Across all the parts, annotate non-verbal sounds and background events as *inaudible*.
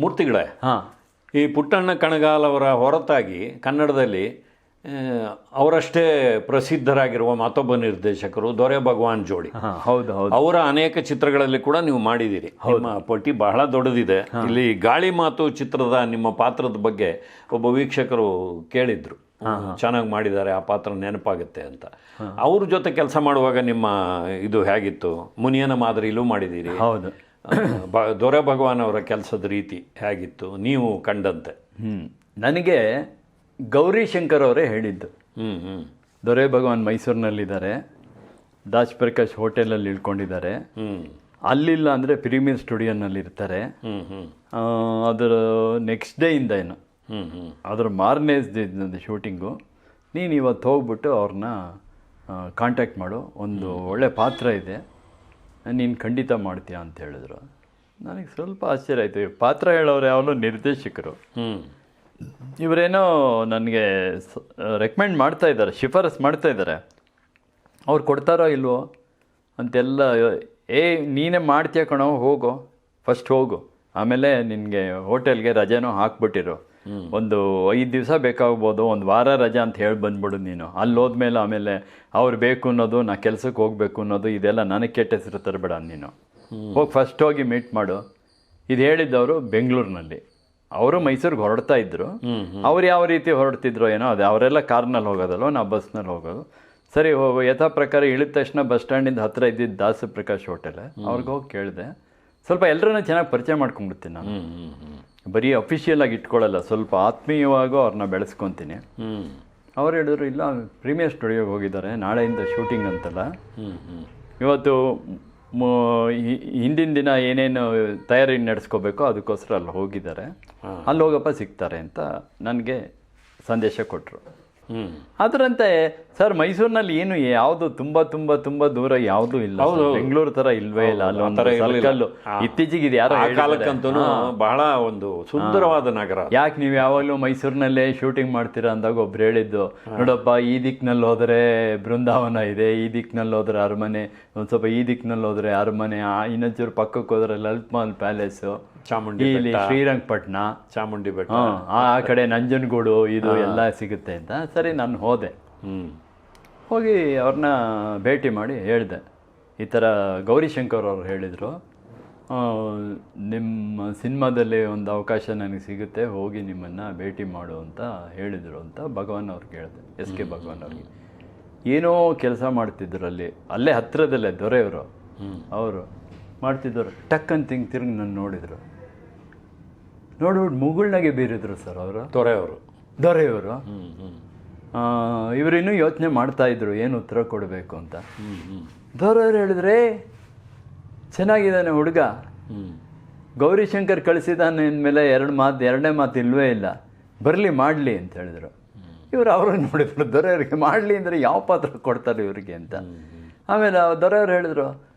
ಮೂರ್ತಿಗಳೇ? ಹಾಂ. ಈ ಪುಟ್ಟಣ್ಣ ಕಣಗಾಲ್ ಅವರ ಹೊರತಾಗಿ ಕನ್ನಡದಲ್ಲಿ ಅವರಷ್ಟೇ ಪ್ರಸಿದ್ಧರಾಗಿರುವ ಮತ್ತೊಬ್ಬ ನಿರ್ದೇಶಕರು ದೊರೆ ಭಗವಾನ್ ಜೋಡಿ. ಹೌದು ಹೌದು. ಅವರ ಅನೇಕ ಚಿತ್ರಗಳಲ್ಲಿ ಕೂಡ ನೀವು ಮಾಡಿದ್ದೀರಿ. ನಿಮ್ಮ ಪಟ್ಟಿ ಬಹಳ ದೊಡ್ಡದಿದೆ. ಇಲ್ಲಿ ಗಾಳಿ ಮಾತು ಚಿತ್ರದ ನಿಮ್ಮ ಪಾತ್ರದ ಬಗ್ಗೆ ಒಬ್ಬ ವೀಕ್ಷಕರು ಕೇಳಿದ್ರು. ಚೆನ್ನಾಗಿ ಮಾಡಿದ್ದಾರೆ ಆ ಪಾತ್ರ ನೆನಪಾಗುತ್ತೆ ಅಂತ. ಅವ್ರ ಜೊತೆ ಕೆಲಸ ಮಾಡುವಾಗ ನಿಮ್ಮ ಇದು ಹೇಗಿತ್ತು? ಮುನಿಯನ ಮಾದರಿಲೂ ಮಾಡಿದ್ದೀರಿ. ಹೌದು. ಬ ದೊರೆ ಭಗವಾನ್ ಅವರ ಕೆಲಸದ ರೀತಿ ಹೇಗಿತ್ತು ನೀವು ಕಂಡಂತೆ? ಹ್ಞೂ ನನಗೆ ಗೌರಿ ಶಂಕರ್ ಅವರೇ ಹೇಳಿದ್ದು. ಹ್ಞೂ ಹ್ಞೂ ದೊರೆ ಭಗವಾನ್ ಮೈಸೂರಿನಲ್ಲಿದ್ದಾರೆ. ದಾಸ್ ಪ್ರಕಾಶ್ ಹೋಟೆಲಲ್ಲಿ ಇಳ್ಕೊಂಡಿದ್ದಾರೆ. ಅಲ್ಲಿಲ್ಲ ಅಂದರೆ ಪ್ರೀಮಿಯರ್ ಸ್ಟುಡಿಯೋನಲ್ಲಿ ಇರ್ತಾರೆ. ಹ್ಮ್ ಹ್ಮ್. ಆ, ಅದರ ನೆಕ್ಸ್ಟ್ ಡೇ ಇಂದ ಏನು? ಅದರ ಮಾರನೇ ದಿನದ ಶೂಟಿಂಗು ನೀನು ಇವತ್ತು ಹೋಗ್ಬಿಟ್ಟು ಅವ್ರನ್ನ ಕಾಂಟ್ಯಾಕ್ಟ್ ಮಾಡು. ಒಂದು ಒಳ್ಳೆ ಪಾತ್ರ ಇದೆ. ನೀನು ಖಂಡಿತ ಮಾಡ್ತೀಯ ಅಂತ ಹೇಳಿದ್ರು. ನನಗೆ ಸ್ವಲ್ಪ ಆಶ್ಚರ್ಯ ಆಯಿತು. ಪಾತ್ರ ಹೇಳೋರು ಯಾವಲೋ ನಿರ್ದೇಶಕರು. ಇವರೇನೋ ನನಗೆ ರೆಕಮೆಂಡ್ ಮಾಡ್ತಾ ಇದ್ದಾರೆ ಶಿಫಾರಸ್ ಮಾಡ್ತಾ ಇದ್ದಾರೆ. ಅವ್ರು ಕೊಡ್ತಾರೋ ಇಲ್ವೋ ಅಂತೆಲ್ಲ ಏ ನೀನೇ ಮಾಡ್ತೀಯ ಕಣೋ ಹೋಗು. ಫಸ್ಟ್ ಹೋಗು. ಆಮೇಲೆ ನಿನಗೆ ಹೋಟೆಲ್ಗೆ ರಜೆನೋ ಹಾಕ್ಬಿಟ್ಟಿರು. ಒಂದು ಐದು ದಿವಸ ಬೇಕಾಗ್ಬೋದು ಒಂದು ವಾರ ರಜಾ ಅಂತ ಹೇಳಿ ಬಂದ್ಬಿಡು ನೀನು. ಅಲ್ಲಿ ಹೋದ್ಮೇಲೆ ಆಮೇಲೆ ಅವ್ರು ಬೇಕು ಅನ್ನೋದು ನಾ ಕೆಲ್ಸಕ್ಕೆ ಹೋಗಬೇಕು ಅನ್ನೋದು ಇದೆಲ್ಲ ನನಗೆ ಕೆಟ್ಟ ಹೆಸರು ತರಬೇಡ ನೀನು. ಹೋಗಿ ಫಸ್ಟ್ ಹೋಗಿ ಮೀಟ್ ಮಾಡು. ಇದು ಹೇಳಿದ್ದವರು ಬೆಂಗಳೂರಿನಲ್ಲಿ. ಅವರು ಮೈಸೂರಿಗೆ ಹೊರಡ್ತಾ ಇದ್ರು. ಅವ್ರು ಯಾವ ರೀತಿ ಹೊರಡ್ತಿದ್ರು ಏನೋ ಅದೇ ಅವರೆಲ್ಲ ಕಾರ್ನಲ್ಲಿ ಹೋಗೋದಲ್ವ ನಾ ಬಸ್ನಲ್ಲಿ ಹೋಗೋದು. ಸರಿ ಹೋಗು. ಯಥಾ ಪ್ರಕಾರ ಇಳಿದ ತಕ್ಷಣ ಬಸ್ ಸ್ಟ್ಯಾಂಡಿಂದ ಹತ್ರ ಇದ್ದಿದ್ದು ದಾಸ ಪ್ರಕಾಶ್ ಹೋಟೆಲ್ ಅವ್ರಿಗೆ ಹೋಗಿ ಕೇಳಿದೆ. ಸ್ವಲ್ಪ ಎಲ್ಲರನ್ನ ಚೆನ್ನಾಗಿ ಪರಿಚಯ ಮಾಡ್ಕೊಂಡ್ಬಿಡ್ತೀನಿ ನಾನು. ಬರೀ ಅಫಿಷಿಯಲ್ ಆಗಿ ಇಟ್ಕೊಳ್ಳಲ್ಲ ಸ್ವಲ್ಪ ಆತ್ಮೀಯವಾಗೂ ಅವ್ರನ್ನ ಬೆಳೆಸ್ಕೊತೀನಿ. ಅವ್ರು ಹೇಳಿದ್ರು ಇಲ್ಲ ಪ್ರೀಮಿಯರ್ ಸ್ಟುಡಿಯೋಗೆ ಹೋಗಿದ್ದಾರೆ ನಾಳೆಯಿಂದ ಶೂಟಿಂಗ್ ಅಂತಲ್ಲ. ಇವತ್ತು ಹಿಂದಿನ ದಿನ ಏನೇನು ತಯಾರಿ ನಡೆಸ್ಕೋಬೇಕೋ ಅದಕ್ಕೋಸ್ಕರ ಅಲ್ಲಿ ಹೋಗಿದ್ದಾರೆ. ಅಲ್ಲಿ ಹೋಗಪ್ಪ ಸಿಗ್ತಾರೆ ಅಂತ ನನಗೆ ಸಂದೇಶ ಕೊಟ್ಟರು ಅದರಂತೆ ಸರ್ ಮೈಸೂರಿನಲ್ಲಿ ಏನು ಯಾವುದು ತುಂಬಾ ತುಂಬಾ ತುಂಬಾ ದೂರ ಯಾವುದು ಇಲ್ಲ. ಬೆಂಗಳೂರು ತರ ಇಲ್ವೇ ಇಲ್ಲ ಆ. ಇತ್ತೀಚೆಗೆ ಇದು ಯಾರು. ಕಾಲಕ್ಕಂತೂ ಬಹಳ ಒಂದು ಸುಂದರವಾದ ನಗರ. ಯಾಕೆ ನೀವು ಯಾವಾಗಲೂ ಮೈಸೂರಿನಲ್ಲೇ ಶೂಟಿಂಗ್ ಮಾಡ್ತೀರಾ ಅಂದಾಗ ಒಬ್ರು ಹೇಳಿದ್ದು ನೋಡಪ್ಪ ಈ ದಿಕ್ಕಿನಲ್ಲಿ ಹೋದ್ರೆ ಬೃಂದಾವನ ಇದೆ ಈ ದಿಕ್ಕಿನಲ್ಲಿ ಹೋದ್ರೆ ಅರಮನೆ ಒಂದ್ ಸ್ವಲ್ಪ ಈ ದಿಕ್ಕಿನಲ್ಲಿ ಹೋದ್ರೆ ಅರಮನೆ ಆ ಇನ್ನೊಂಚೂರು ಪಕ್ಕಕ್ಕೆ ಹೋದ್ರೆ ಲಲಿತ್ ಮಹಲ್ ಪ್ಯಾಲೇಸು ಚಾಮುಂಡಿ ಇಲ್ಲಿ ಶ್ರೀರಂಗಪಟ್ಟಣ ಚಾಮುಂಡಿ ಬೆಟ್ಟ. ಆ ಕಡೆ ನಂಜನಗೂಡು ಇದು ಎಲ್ಲ ಸಿಗುತ್ತೆ ಅಂತ. ಸರಿ ನಾನು ಹೋದೆ. ಹೋಗಿ ಅವ್ರನ್ನ ಭೇಟಿ ಮಾಡಿ ಹೇಳಿದೆ. ಈ ಥರ ಗೌರಿಶಂಕರ್ ಅವರು ಹೇಳಿದರು. ನಿಮ್ಮ ಸಿನಿಮಾದಲ್ಲಿ ಒಂದು ಅವಕಾಶ ನನಗೆ ಸಿಗುತ್ತೆ ಹೋಗಿ ನಿಮ್ಮನ್ನು ಭೇಟಿ ಮಾಡು ಅಂತ ಹೇಳಿದರು ಅಂತ ಭಗವಾನ್ ಅವ್ರಿಗೆ ಹೇಳಿದೆ ಎಸ್ ಕೆ ಭಗವಾನ್ ಅವ್ರಿಗೆ. ಏನೋ ಕೆಲಸ ಮಾಡ್ತಿದ್ರು ಅಲ್ಲಿ ಅಲ್ಲೇ ಹತ್ತಿರದಲ್ಲೇ ದೊರೆಯವರು ಅವರು ಮಾಡ್ತಿದ್ದರು ಟಕ್ ಅಂತ ಹಿಂಗೆ ತಿರುಗಿ ನಾನು ನೋಡಿದರು. ನೋಡ್ಬಿಟ್ಟು ಮುಗುಳ್ನಾಗೆ ಬೀರಿದ್ರು ಸರ್ ಅವರು. ದೊರೆಯವರು. ದೊರೆಯವರು. ಇವರಿನ್ನೂ ಹ್ಮ್. ಇವರು ಇನ್ನೂ ಯೋಚನೆ ಮಾಡ್ತಾ ಇದ್ರು ಏನು ಉತ್ತರ ಕೊಡಬೇಕು ಅಂತ. ದೊರೆಯವರು ಹೇಳಿದ್ರೆ ಚೆನ್ನಾಗಿದ್ದಾನೆ ಹುಡುಗ. ಗೌರಿಶಂಕರ್ ಕಳಿಸಿದಾನೆ ಅಂದಮೇಲೆ ಎರಡು ಮಾತು ಎರಡನೇ ಮಾತು ಇಲ್ವೇ ಇಲ್ಲ. ಬರಲಿ ಮಾಡಲಿ ಅಂತ ಹೇಳಿದ್ರು. ಇವರು ಅವರು ನೋಡಿದ್ರು ದೊರೆಯವ್ರಿಗೆ ಮಾಡಲಿ ಅಂದರೆ ಯಾವ ಪಾತ್ರ ಕೊಡ್ತಾರೆ ಇವರಿಗೆ ಅಂತ. ಆಮೇಲೆ ದೊರೆಯವ್ರು ಹೇಳಿದ್ರು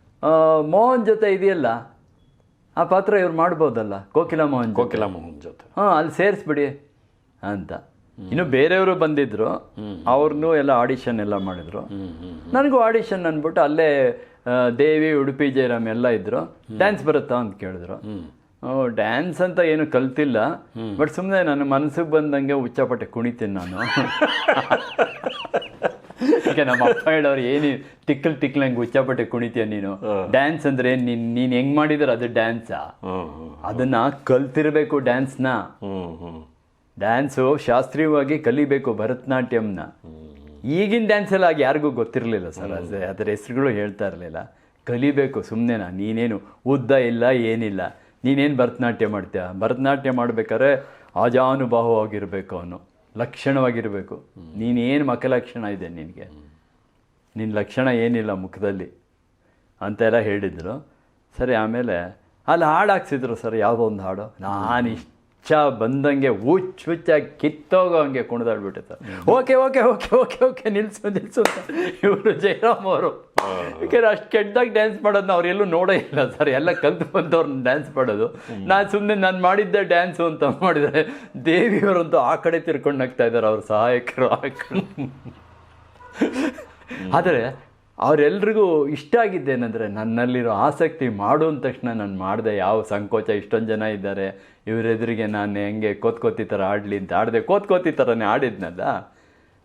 ಮೋಹನ್ ಜೊತೆ ಇದೆಯಲ್ಲ ಆ ಪಾತ್ರ ಇವ್ರು ಮಾಡ್ಬೋದಲ್ಲ? ಕೋಕಿಲ ಮೋಹನ್ ಜೊತೆ. ಕೋಕಿಲ ಮೋಹನ್ ಜೊತೆ. ಹಾಂ ಅಲ್ಲಿ ಸೇರಿಸ್ಬಿಡಿ ಅಂತ. ಇನ್ನು ಬೇರೆಯವರು ಬಂದಿದ್ರು ಅವ್ರನ್ನೂ ಎಲ್ಲ ಆಡಿಷನ್ ಎಲ್ಲ ಮಾಡಿದ್ರು. ನನಗೂ ಆಡಿಷನ್ ಅಂದ್ಬಿಟ್ಟು ಅಲ್ಲೇ ದೇವಿ ಉಡುಪಿ ಜಯರಾಮ್ ಎಲ್ಲ ಇದ್ರು. ಡ್ಯಾನ್ಸ್ ಬರುತ್ತಾ ಅಂತ ಕೇಳಿದ್ರು. ಡ್ಯಾನ್ಸ್ ಅಂತ ಏನು ಕಲ್ತಿಲ್ಲ. ಬಟ್ ಸುಮ್ಮನೆ ನನ್ನ ಮನಸ್ಸಿಗೆ ಬಂದಂಗೆ ಉಚ್ಚಾಪಟ್ಟೆ ಕುಣಿತೀನಿ ನಾನು. *laughs* ಈಗ ನಮ್ಮ ಅಪ್ಪ ಹೇಳೋರು ಏನು ಟಿಕ್ಕಲ್ ಟಿಕ್ಕಲ್ ಉಚ್ಚಾಪಟ್ಟೆ ಕುಣಿತೀಯ ನೀನು? ಡ್ಯಾನ್ಸ್ ಅಂದ್ರೆ ನೀನ್ ನೀನ್ ಹೆಂಗ್ ಮಾಡಿದ್ರ ಅದು ಡ್ಯಾನ್ಸಾ ಅದನ್ನ ಕಲ್ತಿರ್ಬೇಕು ಡ್ಯಾನ್ಸ್ನ ಡ್ಯಾನ್ಸು ಶಾಸ್ತ್ರೀಯವಾಗಿ ಕಲಿಬೇಕು ಭರತನಾಟ್ಯಂನ. ಈಗಿನ ಡ್ಯಾನ್ಸ್ ಎಲ್ಲ ಆಗ ಯಾರಿಗೂ ಗೊತ್ತಿರಲಿಲ್ಲ ಸರ್. ಅದು ಅದರ ಹೆಸರುಗಳು ಹೇಳ್ತಾ ಇರಲಿಲ್ಲ. ಕಲಿಬೇಕು ಸುಮ್ಮನೆನಾ ನೀನೇನು ಉದ್ದ ಇಲ್ಲ ಏನಿಲ್ಲ. ನೀನೇನು ಭರತನಾಟ್ಯ ಮಾಡ್ತೀಯ? ಭರತನಾಟ್ಯ ಮಾಡ್ಬೇಕಾದ್ರೆ ಆಜಾನುಭಾವವಾಗಿರಬೇಕು ಅವನು. ಲಕ್ಷಣವಾಗಿರಬೇಕು. ನೀನೇನು ಮಕ ಲಕ್ಷಣ ಇದೆ ನಿನಗೆ? ನಿನ್ನ ಲಕ್ಷಣ ಏನಿಲ್ಲ ಮುಖದಲ್ಲಿ? ಅಂತೆಲ್ಲ ಹೇಳಿದರು. ಸರಿ, ಆಮೇಲೆ ಅಲ್ಲಿ ಹಾಡು ಹಾಕ್ಸಿದ್ರು ಸರ್, ಯಾವುದೋ ಒಂದು ಹಾಡು. ನಾನು ಇಷ್ಟ ಬಂದಂಗೆ ಹುಚ್ಚು ಹುಚ್ಚಾಗಿ ಕಿತ್ತೋಗೋ ಹಂಗೆ ಕುಣಿದಾಡ್ಬಿಟ್ಟೆ sir okay okay okay okay okay ನಿಲ್ಸು ನಿಲ್ಸು ಅಂತ ಇವರು ಜಯರಾಮ್ ಅವರು. ಯಾಕೆಂದ್ರೆ ಅಷ್ಟು ಕೆಟ್ಟದಾಗ ಡ್ಯಾನ್ಸ್ ಮಾಡೋದನ್ನ ಅವ್ರೆಲ್ಲೂ ನೋಡೇ ಇಲ್ಲ ಸರ್. ಎಲ್ಲ ಕಲ್ತು ಬಂದವ್ರನ್ನ ಡ್ಯಾನ್ಸ್ ಮಾಡೋದು. ನಾನು ಸುಮ್ಮನೆ ನಾನು ಮಾಡಿದ್ದೆ ಡ್ಯಾನ್ಸು ಅಂತ ಮಾಡಿದರೆ ದೇವಿಯವರಂತೂ ಆ ಕಡೆ ತಿರ್ಕೊಂಡು ನಗ್ತಾ ಇದ್ದಾರೆ ಅವ್ರ ಸಹಾಯಕರು ಆ ಕಡೆ. ಆದರೆ ಅವರೆಲ್ರಿಗೂ ಇಷ್ಟ ಆಗಿದ್ದೇನೆಂದರೆ ನನ್ನಲ್ಲಿರೋ ಆಸಕ್ತಿ ಮಾಡು ಅಂದ ತಕ್ಷಣ ನಾನು ಮಾಡಿದೆ. ಯಾವ ಸಂಕೋಚ ಇಷ್ಟೊಂದು ಜನ ಇದ್ದಾರೆ. ಇವರೆದುರಿಗೆ ನಾನು ಹೆಂಗೆ ಕೋತ್ಕೋತಿ ಥರ ಆಡಲಿ ಅಂತ ಆಡಿದೆ ಕೋತ್ಕೋತಿ ಥರನೇ ಆಡಿದ್ನಲ್ಲ?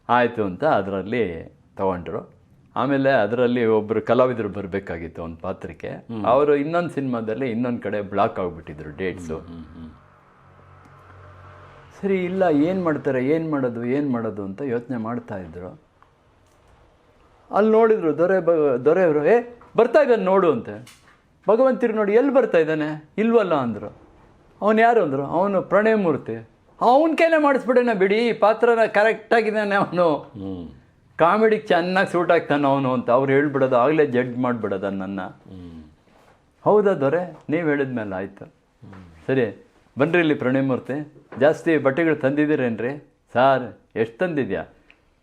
ಆಯಿತು ಅಂತ ಅದರಲ್ಲಿ ತಗೊಂಡ್ರು. ಆಮೇಲೆ ಅದರಲ್ಲಿ ಒಬ್ಬರು ಕಲಾವಿದರು ಬರಬೇಕಾಗಿತ್ತು ಒಂದು ಪಾತ್ರಕ್ಕೆ. ಅವರು ಇನ್ನೊಂದು ಸಿನಿಮಾದಲ್ಲಿ ಇನ್ನೊಂದು ಕಡೆ ಬ್ಲಾಕ್ ಆಗಿಬಿಟ್ಟಿದ್ರು ಡೇಟ್ಸು ಸರಿ ಇಲ್ಲ ಏನು ಮಾಡ್ತಾರೆ ಏನು ಮಾಡೋದು ಏನು ಮಾಡೋದು ಅಂತ ಯೋಚನೆ ಮಾಡ್ತಾಯಿದ್ರು ಅಲ್ಲಿ ನೋಡಿದ್ರು ದೊರೆ ಬ ದೊರೆಯವರು ಏ ಬರ್ತಾ ಇದ್ದಾನೆ ನೋಡು ಅಂತೆ. ಭಗವಂತಿರು ನೋಡಿ ಎಲ್ಲಿ ಬರ್ತಾ ಇದ್ದಾನೆ? ಇಲ್ವಲ್ಲ ಅಂದರು. ಅವನು ಯಾರು ಅಂದರು? ಅವನು ಪ್ರಣಯ ಮೂರ್ತಿ ಅವನ ಕೈಲೇ ಮಾಡಿಸ್ಬಿಡೋಣ ಬಿಡಿ ಈ ಪಾತ್ರನ ಕರೆಕ್ಟಾಗಿದ್ದಾನೆ ಅವನು. ಕಾಮಿಡಿಗೆ ಚೆನ್ನಾಗಿ ಸೂಟ್ ಆಗ್ತಾನೆ ಅವನು ಅಂತ ಅವ್ರು ಹೇಳ್ಬಿಡೋದು ಆಗಲೇ ಜಡ್ಜ್ ಮಾಡಿಬಿಡೋದು ನನ್ನ ಹೌದಾ ದೊರೆ? ನೀವು ಹೇಳಿದ್ಮೇಲೆ ಆಯಿತು. ಸರಿ ಬನ್ನಿರಿ ಇಲ್ಲಿ ಪ್ರಣಯಮೂರ್ತಿ. ಜಾಸ್ತಿ ಬಟ್ಟೆಗಳು ತಂದಿದ್ದೀರೇನ್ರಿ? ಸಾರ್ ಎಷ್ಟು ತಂದಿದ್ಯಾ?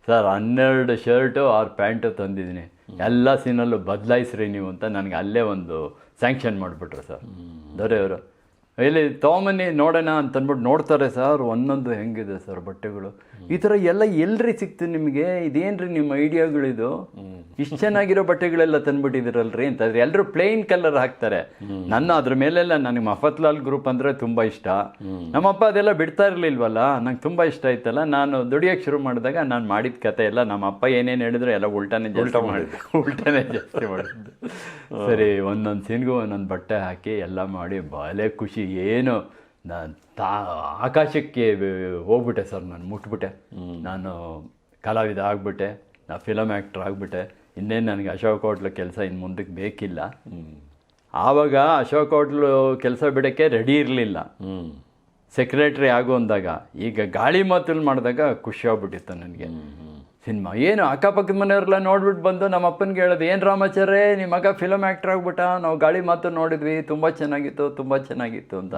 ಸರ್ ಹನ್ನೆರಡು ಶರ್ಟು ಆರು ಪ್ಯಾಂಟು ತಂದಿದ್ದೀನಿ. ಎಲ್ಲ ಸೀನಲ್ಲೂ ಬದಲಾಯಿಸ್ರಿ ನೀವು ಅಂತ ನನಗೆ ಅಲ್ಲೇ ಒಂದು ಸ್ಯಾಂಕ್ಷನ್ ಮಾಡಿಬಿಟ್ರು ಸರ್. ದೊರೆಯವರು. ಇಲ್ಲಿ ತಗೊಂಬನ್ನಿ ನೋಡೋಣ ಅಂತ ಅಂದ್ಬಿಟ್ಟು ನೋಡ್ತಾರೆ ಸರ್ ಒಂದೊಂದು ಹೆಂಗಿದೆ ಸರ್ ಬಟ್ಟೆಗಳು. ಈ ಥರ ಎಲ್ಲ ಎಲ್ರಿ ಸಿಕ್ತು ನಿಮಗೆ? ಇದೇನ್ರಿ ನಿಮ್ಮ ಐಡಿಯಾಗಳಿದು? ಇಷ್ಟು ಚೆನ್ನಾಗಿರೋ ಬಟ್ಟೆಗಳೆಲ್ಲ ತಂದ್ಬಿಟ್ಟಿದ್ರಲ್ರಿ ಅಂತಂದ್ರೆ ಎಲ್ಲರೂ ಪ್ಲೇನ್ ಕಲರ್ ಹಾಕ್ತಾರೆ. ನನ್ನ ಅದ್ರ ಮೇಲೆಲ್ಲ ನನಗೆ ಮಫತ್ಲಾಲ್ ಗ್ರೂಪ್ ಅಂದರೆ ತುಂಬ ಇಷ್ಟ. ನಮ್ಮಪ್ಪ ಅದೆಲ್ಲ ಬಿಡ್ತಾ ಇರಲಿಲ್ವಲ್ಲ? ನಂಗೆ ತುಂಬ ಇಷ್ಟ ಆಯ್ತಲ್ಲ. ನಾನು ದುಡಿಯೋಕ್ಕೆ ಶುರು ಮಾಡಿದಾಗ ನಾನು ಮಾಡಿದ ಕತೆ ಎಲ್ಲ ನಮ್ಮ ಅಪ್ಪ ಏನೇನು ಹೇಳಿದ್ರು ಎಲ್ಲ ಉಲ್ಟಾನೇ ಜಾಸ್ತಿ ಮಾಡಿದ್ದೆ. *laughs* ಉಲ್ಟಾನೇ ಜಾಸ್ತಿ ಮಾಡಿದ್ದು. ಸರಿ ಒಂದೊಂದು ಸೀನ್ಗೂ ಒಂದೊಂದು ಬಟ್ಟೆ ಹಾಕಿ ಎಲ್ಲ ಮಾಡಿ ಬಾಲೆ ಖುಷಿ ಏನು ತಾ ಆಕಾಶಕ್ಕೆ ಹೋಗ್ಬಿಟ್ಟೆ ಸರ್ ನಾನು ಮುಟ್ಬಿಟ್ಟೆ. ನಾನು ಕಲಾವಿದ ಆಗಿಬಿಟ್ಟೆ ನಾ ಫಿಲಮ್ ಆ್ಯಕ್ಟ್ರ್ ಆಗಿಬಿಟ್ಟೆ. ಇನ್ನೇನು ನನಗೆ ಅಶೋಕ್ ಹೋಟ್ಲು ಕೆಲಸ ಇನ್ನು ಮುಂದಕ್ಕೆ ಬೇಕಿಲ್ಲ. ಆವಾಗ ಅಶೋಕ್ ಹೋಟ್ಲು ಕೆಲಸ ಬಿಡೋಕ್ಕೆ ರೆಡಿ ಇರಲಿಲ್ಲ. ಸೆಕ್ರೆಟ್ರಿ ಆಗು ಅಂದಾಗ ಈಗ ಗಾಳಿ ಮಾತಲ್ಲಿ ಮಾಡಿದಾಗ ಖುಷಿ ಆಗ್ಬಿಟ್ಟಿತ್ತು ನನಗೆ. ಸಿನಿಮಾ. ಏನು ಅಕ್ಕಪಕ್ಕದ ಮನೆಯವರೆಲ್ಲ ನೋಡ್ಬಿಟ್ಟು ಬಂದು ನಮ್ಮ ಅಪ್ಪನಿಗೆ ಹೇಳೋದು ಏನು ರಾಮಾಚಾರ್ಯ ನಿಮ್ಮ ಮಗ ಫಿಲಮ್ ಆ್ಯಕ್ಟರ್ ಆಗ್ಬಿಟ್ಟ ನಾವು ಗಾಳಿ ಮಾತು ನೋಡಿದ್ವಿ ತುಂಬ ಚೆನ್ನಾಗಿತ್ತು ತುಂಬ ಚೆನ್ನಾಗಿತ್ತು ಅಂತ.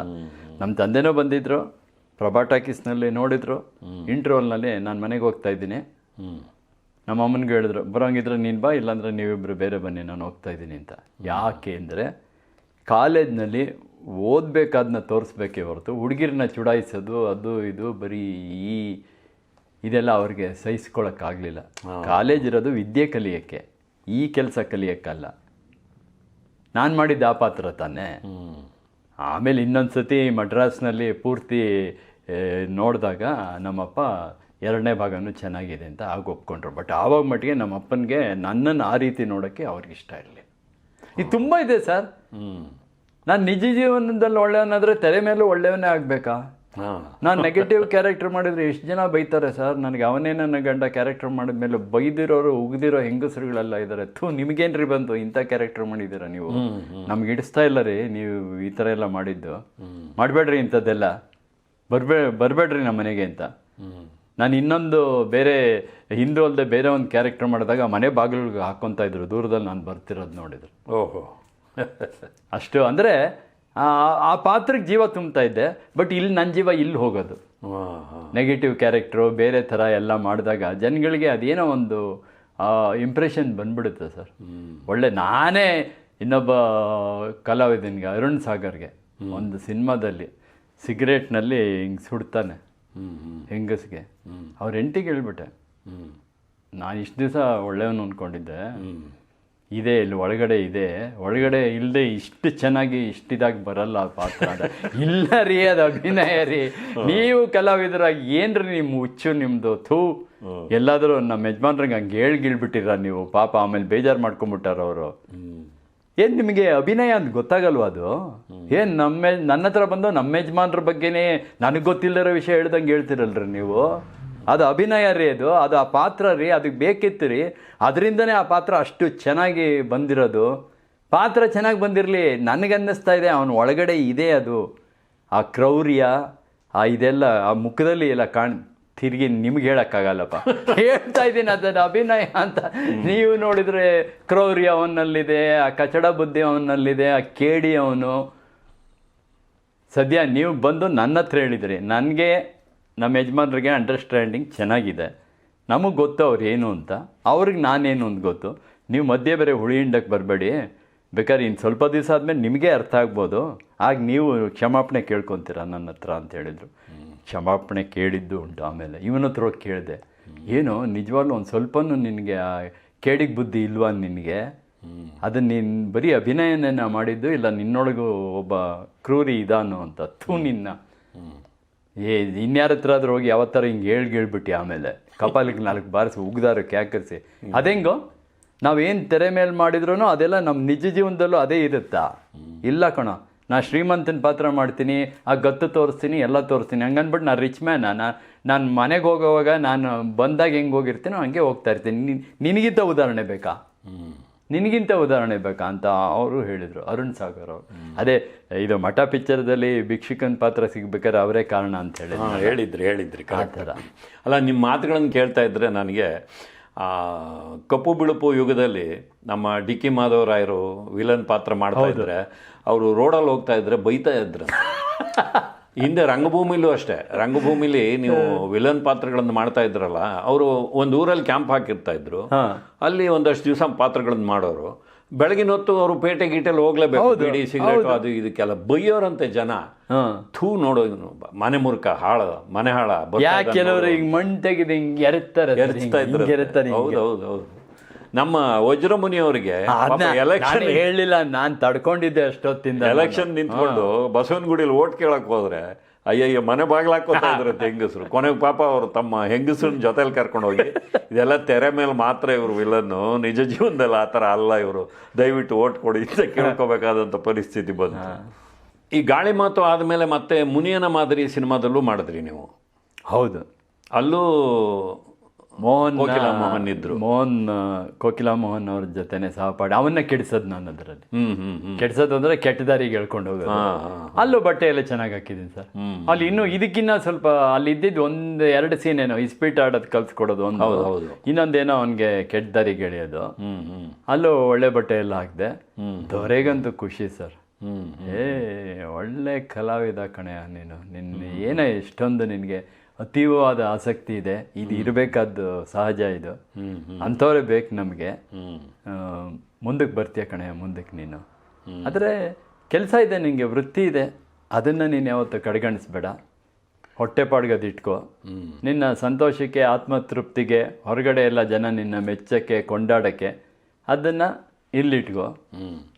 ನಮ್ಮ ತಂದೆನೂ ಬಂದಿದ್ದರು ಪ್ರಭಾ ಟಾಕೀಸ್ನಲ್ಲಿ ನೋಡಿದ್ರು ಇಂಟ್ರೋಲ್ನಲ್ಲಿ ನಾನು ಮನೆಗೆ ಹೋಗ್ತಾ ಇದ್ದೀನಿ. ನಮ್ಮ ಅಮ್ಮನಿಗೆ ಹೇಳಿದ್ರು ಬರೋಂಗಿದ್ರೆ ನೀನು ಬಾ ಇಲ್ಲಾಂದ್ರೆ ನೀವಿಬ್ಬರು ಬೇರೆ ಬನ್ನಿ ನಾನು ಹೋಗ್ತಾ ಇದ್ದೀನಿ ಅಂತ. ಯಾಕೆ ಅಂದರೆ ಕಾಲೇಜ್ನಲ್ಲಿ ಓದಬೇಕಾದನ್ನ ತೋರಿಸ್ಬೇಕೇ ಹೊರತು ಹುಡುಗಿರನ್ನ ಚುಡಾಯಿಸೋದು ಅದು ಇದು ಬರೀ ಈ ಇದೆಲ್ಲ ಅವ್ರಿಗೆ ಸಹಿಸ್ಕೊಳಕ್ಕಾಗಲಿಲ್ಲ. ಕಾಲೇಜ್ ಇರೋದು ವಿದ್ಯೆ ಕಲಿಯೋಕ್ಕೆ ಈ ಕೆಲಸ ಕಲಿಯೋಕ್ಕಲ್ಲ. ನಾನು ಮಾಡಿದ್ದ ಆ ಪಾತ್ರ ತಾನೇ. ಆಮೇಲೆ ಇನ್ನೊಂದು ಸತಿ ಮಡ್ರಾಸ್ನಲ್ಲಿ ಪೂರ್ತಿ ನೋಡಿದಾಗ ನಮ್ಮಪ್ಪ ಎರಡನೇ ಭಾಗನೂ ಚೆನ್ನಾಗಿದೆ ಅಂತ ಆಗ ಒಪ್ಕೊಂಡ್ರು. ಬಟ್ ಆವಾಗ ಮಟ್ಟಿಗೆ ನಮ್ಮ ಅಪ್ಪನಿಗೆ ನನ್ನನ್ನು ಆ ರೀತಿ ನೋಡೋಕ್ಕೆ ಅವ್ರಿಗೆ ಇಷ್ಟ ಇರಲಿ ಇದು ತುಂಬ ಇದೆ ಸರ್. ನಾನು ನಿಜ ಜೀವನದಲ್ಲಿ ಒಳ್ಳೆಯವನಾದರೆ ತೆರೆ ಮೇಲೂ ಒಳ್ಳೆಯವನೇ ಆಗಬೇಕಾ? ನಾನು ನೆಗೆಟಿವ್ ಕ್ಯಾರೆಕ್ಟರ್ ಮಾಡಿದ್ರೆ ಎಷ್ಟು ಜನ ಬೈತಾರೆ ಸರ್ ನನಗೆ ಅವನೇ ನನ್ನ ಗಂಡ ಕ್ಯಾರೆಕ್ಟರ್ ಮಾಡಿದ್ಮೇಲೆ ಬೈದಿರೋರು ಉಗ್ದಿರೋ ಹೆಂಗಸರುಗಳೆಲ್ಲ ಇದ್ದಾರೆ ಥೂ ನಿಮಗೇನ್ರಿ ಬಂತು ಇಂಥ ಕ್ಯಾರೆಕ್ಟರ್ ಮಾಡಿದ್ದೀರಾ ನೀವು? ನಮ್ಗೆ ಇಡಿಸ್ತಾ ಇಲ್ಲ ರೀ ನೀವು ಈ ಥರ ಎಲ್ಲ ಮಾಡಿದ್ದು. ಮಾಡಬೇಡ್ರಿ ಇಂಥದ್ದೆಲ್ಲ. ಬರ್ಬೇ ಬರಬೇಡ್ರಿ ನಮ್ಮ ಮನೆಗೆ ಅಂತ. ನಾನು ಇನ್ನೊಂದು ಬೇರೆ ಹಿಂದೂ ಅಲ್ಲದೆ ಬೇರೆ ಒಂದು ಕ್ಯಾರೆಕ್ಟರ್ ಮಾಡಿದಾಗ ಮನೆ ಬಾಗಿಲಿಗೆ ಹಾಕ್ಕೊತಾ ಇದ್ರು. ದೂರದಲ್ಲಿ ನಾನು ಬರ್ತಿರೋದು ನೋಡಿದ್ರು. ಓಹೋ. ಅಷ್ಟು ಅಂದರೆ ಆ ಪಾತ್ರಕ್ಕೆ ಜೀವ ತುಂಬ್ತಾ ಇದ್ದೆ ಬಟ್ ಇಲ್ಲಿ ನನ್ನ ಜೀವ ಇಲ್ಲಿ ಹೋಗೋದು. ನೆಗೆಟಿವ್ ಕ್ಯಾರೆಕ್ಟ್ರು ಬೇರೆ ಥರ ಎಲ್ಲ ಮಾಡಿದಾಗ ಜನಗಳಿಗೆ ಅದೇನೋ ಒಂದು ಇಂಪ್ರೆಷನ್ ಬಂದ್ಬಿಡುತ್ತೆ ಸರ್. ಒಳ್ಳೆ ನಾನೇ ಇನ್ನೊಬ್ಬ ಕಲಾವಿದನಿಗೆ ಅರುಣ್ ಸಾಗರ್ಗೆ ಒಂದು ಸಿನಿಮಾದಲ್ಲಿ ಸಿಗರೇಟ್ನಲ್ಲಿ ಹಿಂಗೆ ಸುಡ್ತಾನೆ ಹೆಂಗಸ್ಗೆ. ಅವ್ರ ಹೆಂಡತಿಗೆ ಹೇಳ್ಬಿಟ್ಟೆ ನಾನು ಇಷ್ಟು ದಿವಸ ಒಳ್ಳೆಯವನು ಅಂದ್ಕೊಂಡಿದ್ದೆ ಇದೆ ಇಲ್ಲಿ ಒಳಗಡೆ ಇದೆ. ಒಳಗಡೆ ಇಲ್ಲದೆ ಇಷ್ಟು ಚೆನ್ನಾಗಿ ಇಷ್ಟಿದಾಗಿ ಬರಲ್ಲ ಪಾತ್ರ. ಇಲ್ಲ ರೀ ಅದು ಅಭಿನಯ ರೀ ನೀವು ಕಲಾವಿದರಾಗಿ ಏನ್ರಿ ನಿಮ್ಮ ಹುಚ್ಚು ನಿಮ್ಮದು ಥೂ. ಎಲ್ಲಾದರೂ ನಮ್ಮ ಯಜಮಾನ್ರಂಗೆ ಹಂಗೆ ಹೇಳ್ ಗಿಳ್ಬಿಟ್ಟಿರ ನೀವು? ಪಾಪ ಆಮೇಲೆ ಬೇಜಾರು ಮಾಡ್ಕೊಂಬಿಟ್ಟಾರ ಅವರು. ಏನು ನಿಮಗೆ ಅಭಿನಯ ಅಂತ ಗೊತ್ತಾಗಲ್ವಾ ಅದು? ಏನು ನಮ್ಮ ನನ್ನ ಹತ್ರ ಬಂದು ನಮ್ಮ ಯಜಮಾನ್ರ ಬಗ್ಗೆನೇ ನನಗೆ ಗೊತ್ತಿಲ್ಲರೋ ವಿಷಯ ಹೇಳ್ದಂಗೆ ಹೇಳ್ತಿರಲ್ರಿ ನೀವು? ಅದು ಅಭಿನಯ ರೀ ಅದು ಅದು ಆ ಪಾತ್ರ ರೀ ಅದಕ್ಕೆ ಬೇಕಿತ್ತು ರೀ. ಅದರಿಂದನೇ ಆ ಪಾತ್ರ ಅಷ್ಟು ಚೆನ್ನಾಗಿ ಬಂದಿರೋದು. ಪಾತ್ರ ಚೆನ್ನಾಗಿ ಬಂದಿರಲಿ, ನನಗನ್ನಿಸ್ತಾ ಇದೆ, ಅವನ ಒಳಗಡೆ ಇದೆ ಅದು. ಆ ಕ್ರೌರ್ಯ, ಆ ಇದೆಲ್ಲ, ಆ ಮುಖದಲ್ಲಿ ಎಲ್ಲ ಕಾಣ್, ತಿರುಗಿ ನಿಮ್ಗೆ ಹೇಳೋಕ್ಕಾಗಲ್ಲಪ್ಪ. ಹೇಳ್ತಾ ಇದ್ದೀನಿ, ಅದನ್ನು ಅಭಿನಯ ಅಂತ. ನೀವು ನೋಡಿದರೆ ಕ್ರೌರ್ಯ ಅವನಲ್ಲಿದೆ, ಆ ಕಚಡ ಬುದ್ಧಿ ಅವನಲ್ಲಿದೆ, ಆ ಕೇಡಿ ಅವನು. ಸದ್ಯ ನೀವು ಬಂದು ನನ್ನ ಹತ್ರ ಹೇಳಿದ್ರಿ. ನನಗೆ ನಮ್ಮ ಯಜಮಾನ್ರಿಗೆ ಅಂಡರ್ಸ್ಟ್ಯಾಂಡಿಂಗ್ ಚೆನ್ನಾಗಿದೆ. ನಮಗೆ ಗೊತ್ತು ಅವ್ರು ಏನು ಅಂತ. ಅವ್ರಿಗೆ ನಾನೇನು ಅಂತ ಗೊತ್ತು. ನೀವು ಮಧ್ಯೆ ಬೇರೆ ಹುಳಿ ಹಿಂಡಕ್ಕೆ ಬರಬೇಡಿ. ಬೇಕಾದ್ರೆ ಇನ್ನು ಸ್ವಲ್ಪ ದಿವಸ ಆದಮೇಲೆ ನಿಮಗೆ ಅರ್ಥ ಆಗ್ಬೋದು. ಆಗ ನೀವು ಕ್ಷಮಾಪಣೆ ಕೇಳ್ಕೊತೀರ ನನ್ನ ಹತ್ರ ಅಂತ ಹೇಳಿದರು. ಕ್ಷಮಾಪಣೆ ಕೇಳಿದ್ದು ಉಂಟು ಆಮೇಲೆ. ಇವನ ಹತ್ರ ಕೇಳಿದೆ. ಏನು, ನಿಜವಾಗ್ಲೂ ಒಂದು ಸ್ವಲ್ಪನೂ ನಿನಗೆ ಆ ಕೇಡಿಗೆ ಬುದ್ಧಿ ಇಲ್ವಾ ನಿನಗೆ? ಅದನ್ನ ನೀನು ಬರೀ ಅಭಿನಯನ ಮಾಡಿದ್ದು ಇಲ್ಲ ನಿನ್ನೊಳಗೂ ಒಬ್ಬ ಕ್ರೂರಿ ಇದಾನು ಅಂತ. ಥೂ ನಿನ್ನ. ಏ, ಇನ್ಯಾರ ಹತ್ರ ಆದ್ರೂ ಹೋಗಿ ಯಾವತ್ತಾರ ಹಿಂಗೆ ಹೇಳ್ ಹೇಳ್ಬಿಟ್ಟು ಆಮೇಲೆ. ಕಪಾಲಿಗೆ ನಾಲ್ಕು ಬಾರಿಸಿ ಉಗ್ದಾರ ಕ್ಯಾಕರಿಸಿ. ಅದೆಂಗೋ? ನಾವೇನು ತೆರೆ ಮೇಲೆ ಮಾಡಿದ್ರು ಅದೆಲ್ಲ ನಮ್ಮ ನಿಜ ಜೀವನದಲ್ಲೂ ಅದೇ ಇರುತ್ತಾ? ಇಲ್ಲ ಕಣ. ನಾ ಶ್ರೀಮಂತನ ಪಾತ್ರ ಮಾಡ್ತೀನಿ, ಆ ಗತ್ತು ತೋರಿಸ್ತೀನಿ, ಎಲ್ಲ ತೋರಿಸ್ತೀನಿ. ಹಂಗನ್ಬಿಟ್ಟು ನಾನು ರಿಚ್ ಮ್ಯಾನ ನಾನು ನಾನು ಮನೆಗೆ ಹೋಗೋವಾಗ ನಾನು ಬಂದಾಗ ಹೆಂಗೆ ಹೋಗಿರ್ತೀನೋ ಹಂಗೆ ಹೋಗ್ತಾ ಇರ್ತೀನಿ. ನಿನಗಿದ್ದ ಉದಾಹರಣೆ ಬೇಕಾ? ನಿನಗಿಂತ ಉದಾಹರಣೆ ಬೇಕಾ ಅಂತ ಅವರು ಹೇಳಿದರು. ಅರುಣ್ ಸಾಗರ್ ಅವರು. ಅದೇ ಇದು ಮಠ ಪಿಕ್ಚರ್ದಲ್ಲಿ ಭಿಕ್ಷುಕನ್ ಪಾತ್ರ ಸಿಗ್ಬೇಕಾದ್ರೆ ಅವರೇ ಕಾರಣ ಅಂತ ಹೇಳಿ ಹೇಳಿದ್ರಿ ಹೇಳಿದ್ರಿ. ಥರ. ಅಲ್ಲ ನಿಮ್ಮ ಮಾತುಗಳನ್ನು ಕೇಳ್ತಾ ಇದ್ರೆ ನನಗೆ ಆ, ಕಪ್ಪು ಬಿಳುಪು ಯುಗದಲ್ಲಿ ನಮ್ಮ ಡಿ ಕೆ ಮಾಧವರಾಯರು ವಿಲನ್ ಪಾತ್ರ ಮಾಡ್ತಾ ಇದ್ರೆ ಅವರು ರೋಡಲ್ಲಿ ಹೋಗ್ತಾ ಇದ್ರೆ ಬೈತಾ ಇದ್ರು. *laughs* ಹಿಂದೆ ರಂಗಭೂಮಿಲೂ ಅಷ್ಟೇ. ರಂಗಭೂಮಿಲಿ ನೀವು ವಿಲನ್ ಪಾತ್ರಗಳನ್ನು ಮಾಡ್ತಾ ಇದ್ರಲ್ಲ ಅವರು ಒಂದು ಊರಲ್ಲಿ ಕ್ಯಾಂಪ್ ಹಾಕಿರ್ತಾ ಇದ್ರು. ಅಲ್ಲಿ ಒಂದಷ್ಟು ದಿವಸ ಪಾತ್ರಗಳನ್ನು ಮಾಡೋರು. ಬೆಳಗಿನ ಹೊತ್ತು ಅವರು ಪೇಟೆ ಗೀಟೆಲ್ಲಿ ಹೋಗ್ಲೇಬೇಕು. ಬಿಡಿ ಸಿಗರೇಟ್ ಅದು ಇದಕ್ಕೆಲ್ಲ ಬೈಯೋರಂತೆ ಜನ. ಥೂ ನೋಡೋ ಮನೆ ಮುರ್ಕ ಹಾಳ ಮನೆ ಹಾಳ ಕೆಲವರು. ಹಿಂಗ್ ಮಣ್ ತೆಗೆದು ಹಿಂಗ್ ಎರುತ್ತಾರೆ. ಹೌದು ಹೌದು ಹೌದು. ನಮ್ಮ ವಜ್ರಮುನಿ ಅವರಿಗೆ ಎಲೆಕ್ಷನ್ ಹೇಳಿಲ್ಲ ನಾನ್ ತಡ್ಕೊಂಡಿದ್ದೆ ಅಷ್ಟೊತ್ತಿಂದ ಎಲೆಕ್ಷನ್ ನಿಂತ್ಕೊಂಡು ಬಸವನಗುಡಿಲಿ ಓಟ್ ಕೇಳಕ್ ಹೋದ್ರೆ ಅಯ್ಯಯ್ಯ ಮನೆ ಬಾಗ್ಲಾಕೋತಾ ಇದ್ರಂತೆ ಹೆಂಗಸರು. ಕೊನೆಗೆ ಪಾಪ ಅವರು ತಮ್ಮ ಹೆಂಗಸರನ್ನ ಜೊತೆಲಿ ಕರ್ಕೊಂಡು ಹೋಗಿ ಇದೆಲ್ಲ ತೆರೆ ಮೇಲೆ ಮಾತ್ರ ಇವರು ವಿಲನ್ನು ನಿಜ ಜೀವನದಲ್ಲಿ ಆ ಥರ ಅಲ್ಲ ಇವರು. ದಯವಿಟ್ಟು ಓಟ್ ಕೊಡಿ ಅಂತ ಕೇಳ್ಕೋಬೇಕಾದಂಥ ಪರಿಸ್ಥಿತಿ ಬಂತು. ಈ ಗಾಳಿ ಮಾತು ಆದಮೇಲೆ ಮತ್ತೆ ಮುನಿಯನ ಮಾದರಿ ಸಿನಿಮಾದಲ್ಲೂ ಮಾಡಿದ್ರಿ ನೀವು? ಹೌದು. ಅಲ್ಲೂ ಮೋಹನ್ ಕೋಕಿಲಾ ಮೋಹನ್ ಇದ್ರು. ಮೋಹನ್ ಕೋಕಿಲಾ ಮೋಹನ್ ಅವ್ರ ಜೊತೆನೆ ಸಹಪಾಠಿ. ಅವನ್ನ ಕೆಡ್ಸದ್ ನಾನು ಅದರಲ್ಲಿ. ಕೆಡ್ಸೋದು ಅಂದ್ರೆ ಕೆಟ್ಟ ದಾರಿಗೆ ಹೇಳ್ಕೊಂಡು ಹೋಗೋದು. ಅಲ್ಲೂ ಬಟ್ಟೆ ಎಲ್ಲ ಚೆನ್ನಾಗಿ ಹಾಕಿದ್ದೀನಿ ಸರ್. ಅಲ್ಲಿ ಇನ್ನು ಇದಕ್ಕಿನ್ನ ಸ್ವಲ್ಪ ಅಲ್ಲಿ ಇದ್ದಿದ್ದು ಒಂದ್ ಎರಡು ಸೀನ್ ಏನೋ ಇಸ್ಪೀಟ್ ಆಡೋದ್ ಕಲ್ಸ್ಕೊಡೋದು ಒಂದು. ಹೌದು, ಹೌದು. ಇನ್ನೊಂದೇನೋ ಅವನಿಗೆ ಕೆಟ್ಟ ದಾರಿಗೆ ಎಳೆಯೋದು ಅಲ್ಲೂ ಒಳ್ಳೆ ಬಟ್ಟೆ ಎಲ್ಲ ಹಾಕ್ದೆ. ದೊರೆಗಂತೂ ಖುಷಿ ಸರ್. ಹ್ಮ್ ಏ ಒಳ್ಳೆ ಕಲಾವಿದ ಕಣೆಯ ನೀನು. ನಿನ್ನ ಏನೋ ಇಷ್ಟೊಂದು ನಿನಗೆ ಅತೀವವಾದ ಆಸಕ್ತಿ ಇದೆ. ಇದು ಇರಬೇಕಾದ್ದು ಸಹಜ ಇದು. ಅಂಥವ್ರೆ ಬೇಕು ನಮಗೆ. ಮುಂದಕ್ಕೆ ಬರ್ತೀಯ ಕಣೆ ಮುಂದಕ್ಕೆ ನೀನು. ಆದರೆ ಕೆಲಸ ಇದೆ ನಿನಗೆ ವೃತ್ತಿ ಇದೆ. ಅದನ್ನು ನೀನು ಯಾವತ್ತು ಕಡೆಗಣಿಸ್ಬೇಡ. ಇಟ್ಕೋ ನಿನ್ನ ಸಂತೋಷಕ್ಕೆ ಆತ್ಮತೃಪ್ತಿಗೆ ಹೊರಗಡೆ ಎಲ್ಲ ಜನ ನಿನ್ನ ಮೆಚ್ಚಕ್ಕೆ ಕೊಂಡಾಡಕ್ಕೆ ಅದನ್ನು ಇಲ್ಲಿಟ್ಕೋ.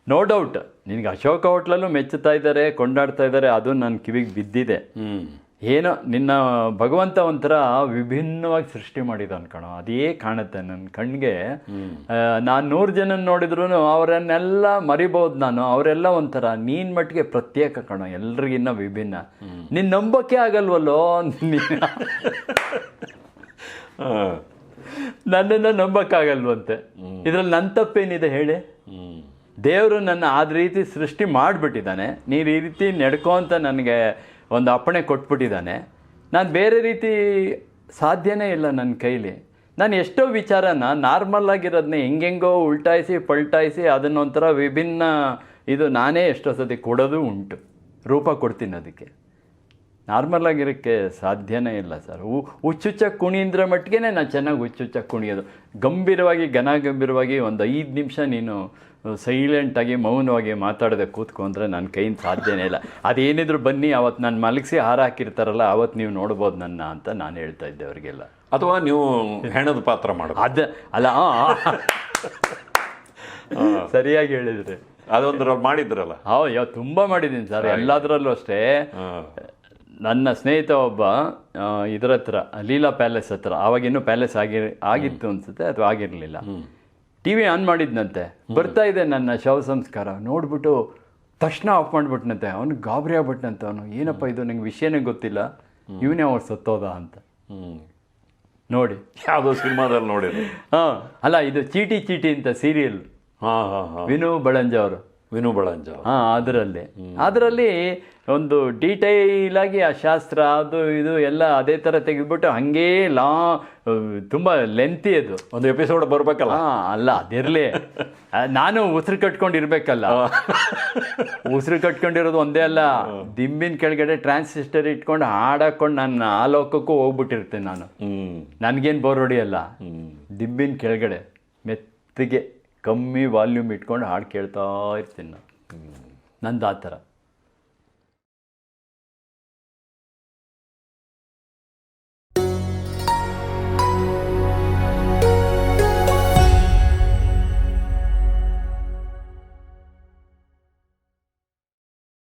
ನೋ ಡೌಟ್ ನಿನಗೆ ಅಶೋಕ ಹೋಟ್ಲಲ್ಲೂ ಮೆಚ್ಚುತ್ತಾ ಇದ್ದಾರೆ ಕೊಂಡಾಡ್ತಾ ಇದ್ದಾರೆ ಅದು ನನ್ನ ಕಿವಿಗೆ ಬಿದ್ದಿದೆ. ಏನೋ ನಿನ್ನ ಭಗವಂತ ಒಂಥರ ವಿಭಿನ್ನವಾಗಿ ಸೃಷ್ಟಿ ಮಾಡಿದ ಕಣೋ. ಅದೇ ಕಾಣುತ್ತೆ ನನ್ನ ಕಣ್ಣಿಗೆ ನಾನು ನೂರು ಜನ ನೋಡಿದ್ರು ಅವರನ್ನೆಲ್ಲ ಮರಿಬೋದು ನಾನು. ಅವರೆಲ್ಲ ಒಂಥರ ನೀನ್ ಮಟ್ಟಿಗೆ ಪ್ರತ್ಯೇಕ ಕಣೋ ಎಲ್ರಿಗಿನ್ನ ವಿಭಿನ್ನ. ನಿನ್ ನಂಬಕ್ಕೆ ಆಗಲ್ವಲ್ಲೋ? ನೀನ್-. ನನ್ನನ್ನು ನಂಬಕ್ಕಾಗಲ್ವಂತೆ ಇದ್ರಲ್ಲಿ ನನ್ನ ತಪ್ಪೇನಿದೆ ಹೇಳಿ? ದೇವರು ನನ್ನ ಆದ ರೀತಿ ಸೃಷ್ಟಿ ಮಾಡಿಬಿಟ್ಟಿದ್ದಾನೆ. ನೀನು ಈ ರೀತಿ ನಡ್ಕೋ ಅಂತ ನನಗೆ ಒಂದು ಅಪ್ಪಣೆ ಕೊಟ್ಬಿಟ್ಟಿದ್ದಾನೆ. ನಾನು ಬೇರೆ ರೀತಿ ಸಾಧ್ಯನೇ ಇಲ್ಲ ನನ್ನ ಕೈಲಿ. ನಾನು ಎಷ್ಟೋ ವಿಚಾರನ ನಾರ್ಮಲ್ ಆಗಿರೋದನ್ನ ಹೆಂಗೆಂಗೋ ಉಲ್ಟಾಯಿಸಿ ಪಲ್ಟಾಯಿಸಿ ಅದನ್ನೊಂಥರ ವಿಭಿನ್ನ ಇದು ನಾನೇ ಎಷ್ಟೋ ಸತಿ ಕೊಡೋದು ಉಂಟು. ರೂಪ ಕೊಡ್ತೀನಿ ಅದಕ್ಕೆ. ನಾರ್ಮಲ್ ಆಗಿರೋಕ್ಕೆ ಸಾಧ್ಯನೇ ಇಲ್ಲ ಸರ್. ಹುಚ್ಚುಚ್ಚ ಕುಣಿದ್ರ ಮಟ್ಟಿಗೆ ನಾನು ಚೆನ್ನಾಗಿ ಹುಚ್ಚುಚ್ಚ ಕುಣಿಯೋದು. ಗಂಭೀರವಾಗಿ ಘನ ಗಂಭೀರವಾಗಿ ಒಂದು ಐದು ನಿಮಿಷ ನೀನು ಸೈಲೆಂಟಾಗಿ ಮೌನವಾಗಿ ಮಾತಾಡದೆ ಕೂತ್ಕೊ ಅಂದರೆ ನನ್ನ ಕೈಯಿಂದ ಸಾಧ್ಯನೇ ಇಲ್ಲ. ಅದೇನಿದ್ರು ಬನ್ನಿ ಅವತ್ತು ನಾನು ಮಲಗಿಸಿ ಹಾರ ಹಾಕಿರ್ತಾರಲ್ಲ ಅವತ್ತು ನೀವು ನೋಡ್ಬೋದು ನನ್ನ ಅಂತ ನಾನು ಹೇಳ್ತಾ ಇದ್ದೆ ಅವರಿಗೆಲ್ಲ. ಅಥವಾ ನೀವು ಹೆಣದ ಪಾತ್ರ ಮಾಡೋದು. ಅದ ಅಲ್ಲ. ಸರಿಯಾಗಿ ಹೇಳಿದ್ರಿ. ಅದೊಂದ್ರಲ್ಲಿ ಮಾಡಿದ್ರಲ್ಲ. ಹೌ ಯಾವ ತುಂಬ ಮಾಡಿದ್ದೀನಿ ಸರ್ ಎಲ್ಲದರಲ್ಲೂ ಅಷ್ಟೇ. ನನ್ನ ಸ್ನೇಹಿತ ಒಬ್ಬ ಇದ್ರ ಹತ್ರ ಲೀಲಾ ಪ್ಯಾಲೇಸ್ ಹತ್ರ ಅವಾಗಿನ್ನೂ ಪ್ಯಾಲೇಸ್ ಆಗಿ ಆಗಿತ್ತು ಅನ್ಸುತ್ತೆ ಅಥವಾ ಆಗಿರಲಿಲ್ಲ. ಟಿ ವಿ ಆನ್ ಮಾಡಿದ್ನಂತೆ. ಬರ್ತಾ ಇದೆ ನನ್ನ ಶವ ಸಂಸ್ಕಾರ. ನೋಡ್ಬಿಟ್ಟು ತಕ್ಷಣ ಆಫ್ ಮಾಡಿಬಿಟ್ನಂತೆ. ಅವನು ಗಾಬರಿ ಆಗ್ಬಿಟ್ನಂತೆ ಅವನು. ಏನಪ್ಪ ಇದು? ನಂಗೆ ವಿಷಯನೇ ಗೊತ್ತಿಲ್ಲ. ಇವನೇ ಅವ್ರು ಸತ್ತೋದ ಅಂತ. ನೋಡಿ. ಯಾವುದೋ ಸಿನಿಮಾದಲ್ಲಿ ನೋಡಿ ಹಾಂ. ಅಲ್ಲ ಇದು ಚೀಟಿ ಚೀಟಿ ಅಂತ ಸೀರಿಯಲ್. ಹಾಂ ಹಾಂ ಹಾ. ವಿನು ಬಳಂಜ ಅವರು. ವಿನು ಬಳಂಜ ಹಾಂ ಅದರಲ್ಲಿ. ಅದರಲ್ಲಿ ಒಂದು ಡೀಟೈಲ್ ಆಗಿ ಆ ಶಾಸ್ತ್ರ ಅದು ಇದು ಎಲ್ಲ ಅದೇ ಥರ ತೆಗೆದ್ಬಿಟ್ಟು ಹಂಗೇ ಲಾ ತುಂಬ ಲೆಂತಿ ಅದು. ಒಂದು ಎಪಿಸೋಡ್ ಬರಬೇಕಲ್ಲ? ಹಾ ಅಲ್ಲ ಅದಿರಲಿ. ನಾನು ಉಸಿರು ಕಟ್ಕೊಂಡಿರ್ಬೇಕಲ್ಲ. ಉಸಿರು ಕಟ್ಕೊಂಡಿರೋದು ಒಂದೇ ಅಲ್ಲ. ದಿಂಬಿನ ಕೆಳಗಡೆ ಟ್ರಾನ್ಸಿಸ್ಟರ್ ಇಟ್ಕೊಂಡು ಹಾಡಾಕೊಂಡು ನನ್ನ ಆ ಲೋಕಕ್ಕೂ ಹೋಗ್ಬಿಟ್ಟಿರ್ತೇನೆ ನಾನು. ಹ್ಮ್. ನನಗೇನು ಬೋರ್ ಹೊಡಿಯಲ್ಲ. ದಿಂಬಿನ ಕೆಳಗಡೆ ಮೆತ್ತಗೆ. ಕಮ್ಮಿ ವಾಲ್ಯೂಮ್ ಇಟ್ಕೊಂಡು ಹಾಡು ಕೇಳ್ತಾ ಇರ್ತೀನಿ ನಾನು. ನಂದು ಆ ಥರ.